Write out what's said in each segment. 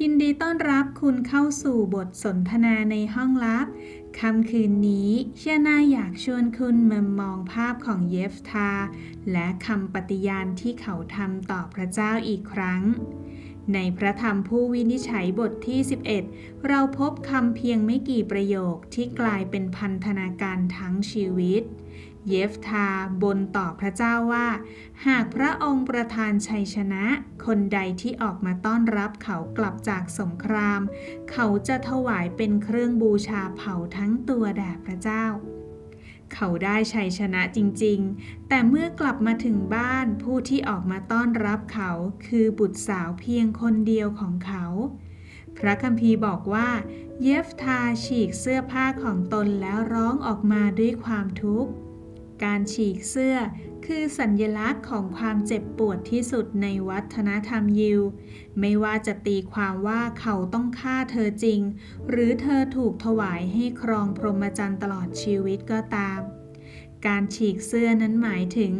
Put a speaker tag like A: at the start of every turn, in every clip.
A: ยินดีต้อนรับคุณเข้าสู่บทสนทนาในห้องลับ ค่ำคืนนี้เชยนาอยากชวนคุณมามองภาพของเยฟทา และคำปฏิญาณที่เขาทำต่อพระเจ้าอีกครั้ง ในพระธรรมผู้วินิจฉัยบทที่ 11 เราพบคำเพียงไม่กี่ประโยคที่กลายเป็นพันธนาการทั้งชีวิต เยฟทาบนต่อพระเจ้าว่า หากพระองค์ประทานชัยชนะ คนใดที่ออกมาต้อนรับเขากลับจากสงคราม เขาจะถวายเป็นเครื่องบูชาเผาทั้งตัวแด่พระเจ้า เขาได้ชัยชนะจริงๆ แต่เมื่อกลับมาถึงบ้านผู้ที่ออกมาต้อนรับเขาคือบุตรสาวเพียงคนเดียวของเขาพระคัมภีร์บอกว่า เยฟทาฉีกเสื้อผ้าของตนแล้วร้องออกมาด้วยความทุกข์ การฉีกเสื้อคือสัญญลักษณ์ของความเจ็บปวดที่สุดในวัฒนธรรมยิว ไม่ว่าจะตีความว่าเขาต้องฆ่าเธอจริง หรือเธอถูกถวายให้ครองพรหมจรรย์ตลอดชีวิตก็ตาม การฉีกเสื้อนั้นหมายถึง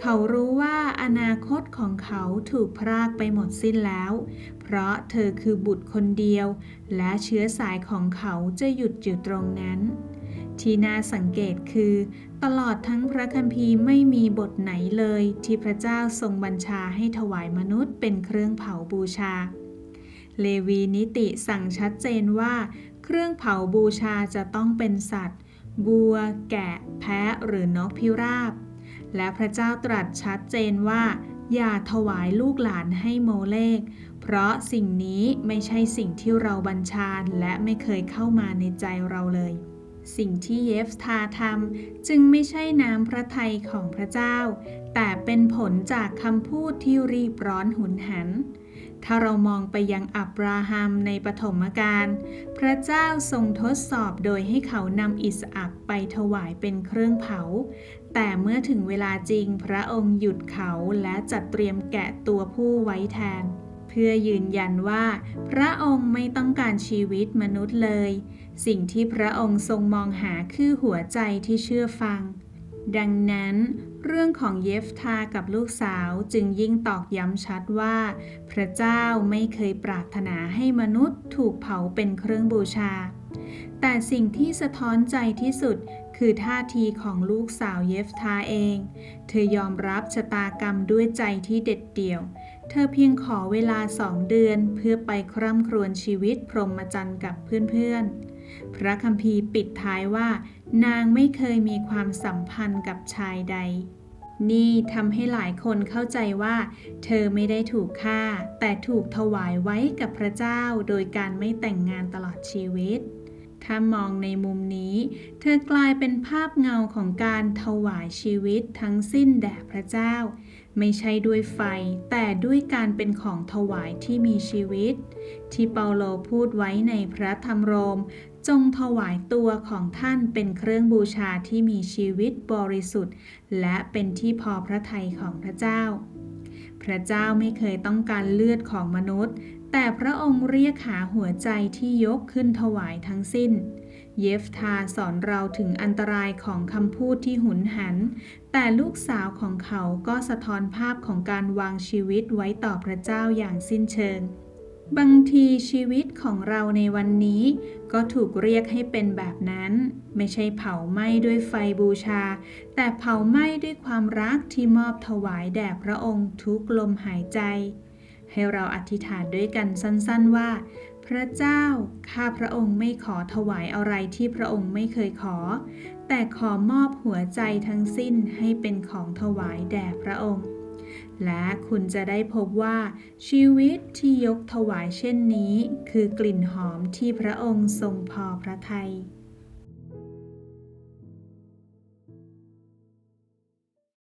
A: เขารู้ว่าอนาคตของเขาถูกพรากไปหมดสิ้นแล้ว เพราะเธอคือบุตรคนเดียว และเชื้อสายของเขาจะหยุดอยู่ตรงนั้น ที่น่าสังเกตคือ ตลอดทั้งพระคัมภีร์ไม่มีบทไหนเลย ที่พระเจ้าทรงบัญชาให้ถวายมนุษย์เป็นเครื่องเผาบูชา เลวีนิติสั่งชัดเจนว่า เครื่องเผาบูชาจะต้องเป็นสัตว์ บัว แกะ แพะหรือนกพิราบ และพระเจ้าตรัสชัดเจนว่า อย่าถวายลูกหลานให้โมเลกเพราะสิ่งนี้ไม่ใช่สิ่งที่เราบัญชาและไม่เคยเข้ามาในใจเราเลย สิ่งที่เยฟทาทำจึงไม่ใช่น้ำพระทัยของพระเจ้า แต่เป็นผลจากคำพูดที่รีบร้อนหุนหัน ถ้าเรามองไปยังอับราฮัมในปฐมกาลพระเจ้าทรงทดสอบโดยให้เขานำอิสอักไปถวายเป็นเครื่องเผา แต่เมื่อถึงเวลาจริงพระองค์หยุดเขาและจัดเตรียมแกะตัวผู้ไว้แทน เพื่อยืนยันว่า พระองค์ไม่ต้องการชีวิตมนุษย์เลย สิ่งที่พระองค์ทรงมองหาคือหัวใจที่เชื่อฟัง ดังนั้น เรื่องของเยฟทากับลูกสาวจึงยิ่งตอกย้ำชัดว่า พระเจ้าไม่เคยปรารถนาให้มนุษย์ถูกเผาเป็นเครื่องบูชา แต่สิ่งที่สะท้อนใจที่สุดคือท่าทีของลูกสาวเยฟทาเอง เธอยอมรับชะตากรรมด้วยใจที่เด็ดเดี่ยว เธอเพียงขอเวลาสองเดือนเพื่อไปคร่ำครวญชีวิตพรหมจรรย์กับเพื่อนๆ พระคัมภีร์ปิดท้ายว่า นางไม่เคยมีความสัมพันธ์กับชายใด นี่ทำให้หลายคนเข้าใจว่า เธอไม่ได้ถูกฆ่า แต่ถูกถวายไว้กับพระเจ้าโดยการไม่แต่งงานตลอดชีวิต ถ้ามองในมุมนี้ เธอกลายเป็นภาพเงาของการถวายชีวิตทั้งสิ้นแด่พระเจ้า ไม่ใช่ด้วยไฟ แต่ด้วยการเป็นของถวายที่มีชีวิต ที่เปาโลพูดไว้ในพระธรรมโรม จงถวายตัวของท่านเป็นเครื่องบูชาที่มีชีวิตบริสุทธิ์ และเป็นที่พอพระทัยของพระเจ้า พระเจ้าไม่เคยต้องการเลือดของมนุษย์ แต่พระองค์เรียกหาหัวใจที่ยกขึ้นถวายทั้งสิ้น เยฟทาสอนเราถึงอันตรายของคำพูดที่หุนหัน แต่ลูกสาวของเขาก็สะท้อนภาพของการวางชีวิตไว้ต่อพระเจ้าอย่างสิ้นเชิง บางทีชีวิตของเราในวันนี้ ก็ถูกเรียกให้เป็นแบบนั้น ไม่ใช่เผาไหม้ด้วยไฟบูชา แต่เผาไหม้ด้วยความรักที่มอบถวายแด่พระองค์ทุกลมหายใจ ให้เราอธิษฐานด้วยกันสั้นๆว่า พระเจ้า ข้าพระองค์ไม่ขอถวายอะไรที่พระองค์ไม่เคยขอ แต่ขอมอบหัวใจทั้งสิ้นให้เป็นของถวายแด่พระองค์ และคุณจะได้พบว่า ชีวิตที่ยกถวายเช่นนี้ คือกลิ่นหอมที่พระองค์ทรงพอพระทัย